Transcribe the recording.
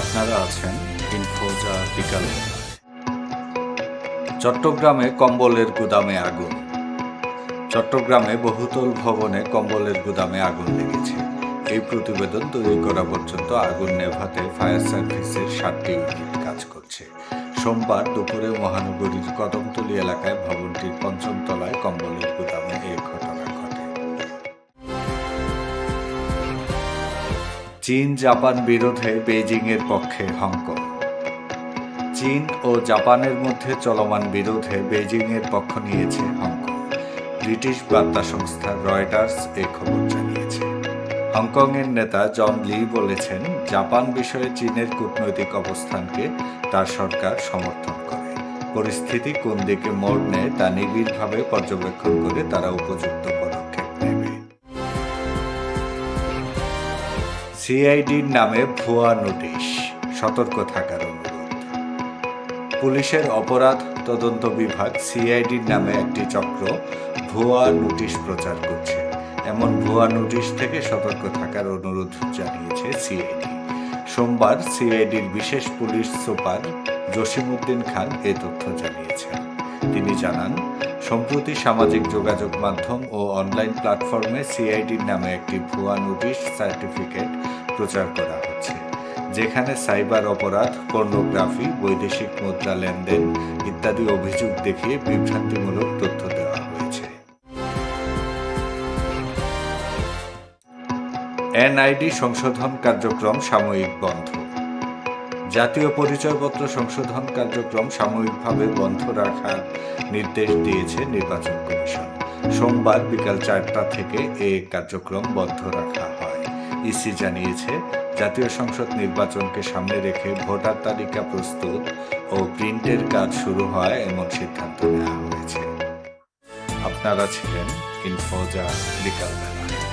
আপনারা আছেন ইনফোজা বিকালে। চট্টগ্রামে কম্বলের গুদামে আগুন। চট্টগ্রামে বহুতল ভবনে কম্বলের গুদামে আগুন লেগেছে। এই প্রতিবেদন তৈরি করা পর্যন্ত আগুন নেভাতে ফায়ার সার্ভিসের সাতটি ইউনিট কাজ করছে। সোমবার দুপুরে মহানগরীর কদমতলী এলাকায় ভবনটির পঞ্চম তলায় কম্বলের গুদামে চীন জাপান বিরোধে বেইজিংয়ের পক্ষে হংকং। চীন ও জাপানের মধ্যে চলমান বিরোধে বেইজিংয়ের পক্ষ নিয়েছে হংকং। ব্রিটিশ বার্তা সংস্থা রয়টার্স এই খবর জানিয়েছে। হংকংয়ের নেতা জন লি বলেছেন, জাপান বিষয়ে চীনের কূটনৈতিক অবস্থানকে তার সরকার সমর্থন করে। পরিস্থিতি কোন দিকে মোড় নেয় তা নিবিড়ভাবে পর্যবেক্ষণ করে তারা উপযুক্ত পদক্ষেপ সিআইডির নামে ভুয়া নোটিশ। সতর্ক থাকার অনুরোধ। পুলিশের অপরাধ তদন্ত বিভাগ সিআইডির নামে একটি চক্র ভুয়া নোটিশ প্রচার করছে। এমন ভুয়া নোটিশ থেকে সতর্ক থাকার অনুরোধ জানিয়েছে সিআইডি। সোমবার সিআইডির বিশেষ পুলিশ সুপার জসিমউদ্দিন খান এ তথ্য জানিয়েছেন। তিনি জানান, সম্প্রতি সামাজিক যোগাযোগ মাধ্যম ও অনলাইন প্ল্যাটফর্মে সিআইডির নামে একটি ভুয়া নোটিশ সার্টিফিকেট প্রচার করা হচ্ছে, যেখানে সাইবার অপরাধ, পর্নোগ্রাফি, বৈদেশিক মুদ্রা লেনদেন ইত্যাদি অভিযোগ দেখিয়ে বিভ্রান্তিমূলক তথ্য দেওয়া হয়েছে। এনআইডি সংশোধন কার্যক্রম সাময়িক বন্ধ। জাতীয় পরিচয়পত্র সংশোধন কার্যক্রম সাময়িকভাবে বন্ধ রাখার নির্দেশ দিয়েছে নির্বাচন কমিশন। সোমবার বিকাল চারটা থেকে এ কার্যক্রম বন্ধ রাখা হয়। ইসি জানিয়েছে, জাতীয় সংসদ নির্বাচনকে সামনে রেখে ভোটার তালিকা প্রস্তুত ও প্রিন্টের কাজ শুরু হয় এমন সিদ্ধান্ত নেওয়া হয়েছে। আপনারা ছিলেন ইনফোজা বিকালবেলা।